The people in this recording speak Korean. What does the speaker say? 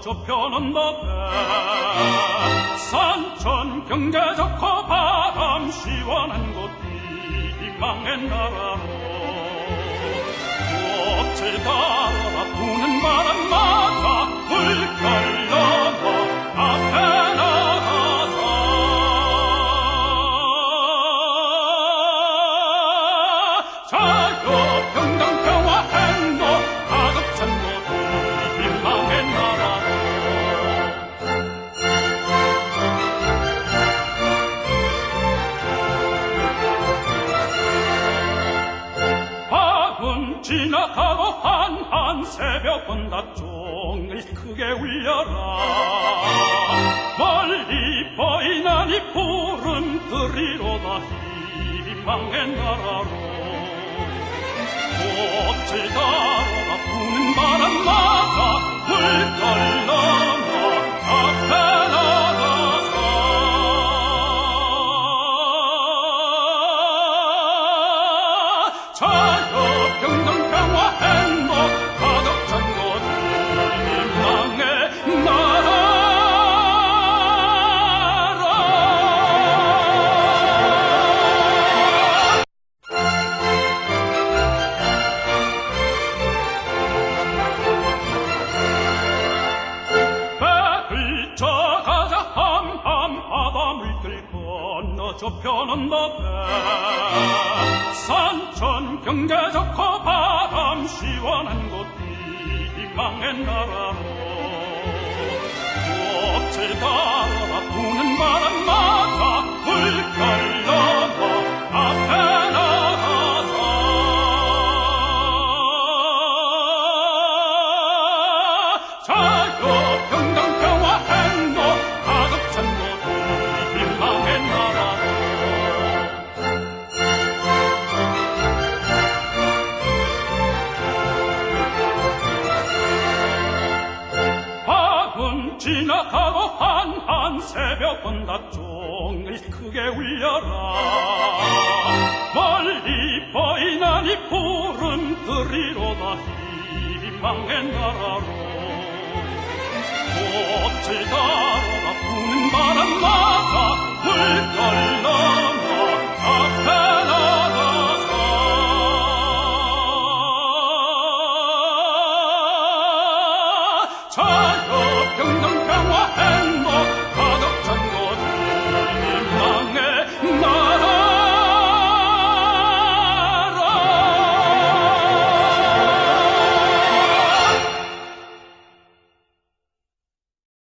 좁혀놓은 너배 산천 경제 좋고 바람 시원한 곳 희망의 나라로 꽃을 따라 부는 바람마다 물결 넘어 앞에 나가자 자 지나가고 한한 새벽 본다 종을 크게 울려라. 멀리 보이나니 푸른 들이로다 희망의 나라로. 꽃을 따라 부는 바람마다 물결 넘어 앞에 자유 평등 너배 산천 경제 좋고 바람 시원한 곳 희망의 나라로 꽃을 따라 부는 새벽은 닭종을 크게 울려라. 멀리 보이나니 보름들이로다 희망의 나라로. 꽃을 달아라 부는 바람 나가 물결 넘어 앞에 자유 평등 평화 행복